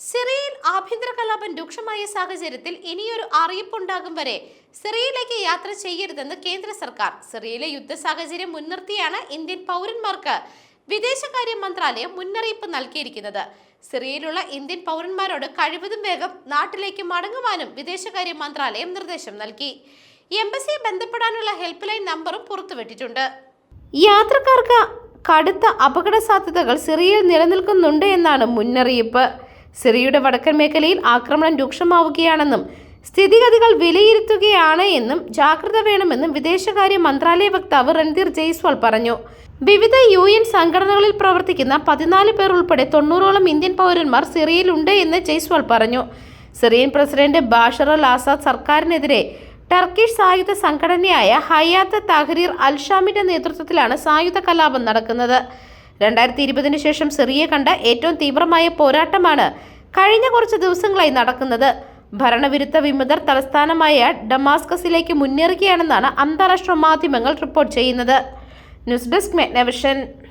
സിറിയയിൽ ആഭ്യന്തര കലാപം രൂക്ഷമായ സാഹചര്യത്തിൽ ഇനിയൊരു അറിയിപ്പുണ്ടാകും വരെ സിറിയയിലേക്ക് യാത്ര ചെയ്യരുതെന്ന് കേന്ദ്ര സർക്കാർ. സിറിയയിലെ യുദ്ധ സാഹചര്യം മുൻനിർത്തിയാണ് ഇന്ത്യൻ പൗരന്മാർക്ക് വിദേശകാര്യ മന്ത്രാലയം മുന്നറിയിപ്പ് നൽകിയിരിക്കുന്നത്. സിറിയയിലുള്ള ഇന്ത്യൻ പൗരന്മാരോട് കഴിവതും വേഗം നാട്ടിലേക്ക് മടങ്ങുവാനും വിദേശകാര്യ മന്ത്രാലയം നിർദ്ദേശം നൽകി. എംബസിയെ ബന്ധപ്പെടാനുള്ള ഹെൽപ്പ് ലൈൻ നമ്പറും പുറത്തുവിട്ടിട്ടുണ്ട്. യാത്രക്കാർക്ക് കടുത്ത അപകട സാധ്യതകൾ സിറിയയിൽ നിലനിൽക്കുന്നുണ്ട് എന്നാണ് മുന്നറിയിപ്പ്. സിറിയയുടെ വടക്കൻ മേഖലയിൽ ആക്രമണം രൂക്ഷമാവുകയാണെന്നും സ്ഥിതിഗതികൾ വിലയിരുത്തുകയാണ് എന്നും ജാഗ്രത വേണമെന്നും വിദേശകാര്യ മന്ത്രാലയ വക്താവ് രൺധീർ ജയ്സ്വാൾ പറഞ്ഞു. വിവിധ യു എൻ സംഘടനകളിൽ പ്രവർത്തിക്കുന്ന പതിനാല് പേർ ഉൾപ്പെടെ തൊണ്ണൂറോളം ഇന്ത്യൻ പൗരന്മാർ സിറിയയിലുണ്ട് എന്ന് ജയ്സ്വാൾ പറഞ്ഞു. Syrian president Bashar al Assad സർക്കാരിനെതിരെ ടർക്കിഷ് സായുധ സംഘടനയായ ഹയാത്ത് തഹരീർ അൽഷാമിന്റെ നേതൃത്വത്തിലാണ് സായുധ കലാപം നടക്കുന്നത്. രണ്ടായിരത്തി ഇരുപതിന് ശേഷം സിറിയ കണ്ട ഏറ്റവും തീവ്രമായ പോരാട്ടമാണ് കഴിഞ്ഞ കുറച്ച് ദിവസങ്ങളായി നടക്കുന്നത്. ഭരണവിരുദ്ധ വിമതർ തലസ്ഥാനമായ ഡമാസ്കസിലേക്ക് മുന്നേറുകയാണെന്നാണ് അന്താരാഷ്ട്ര മാധ്യമങ്ങൾ റിപ്പോർട്ട് ചെയ്യുന്നത്. News desk Megnavision.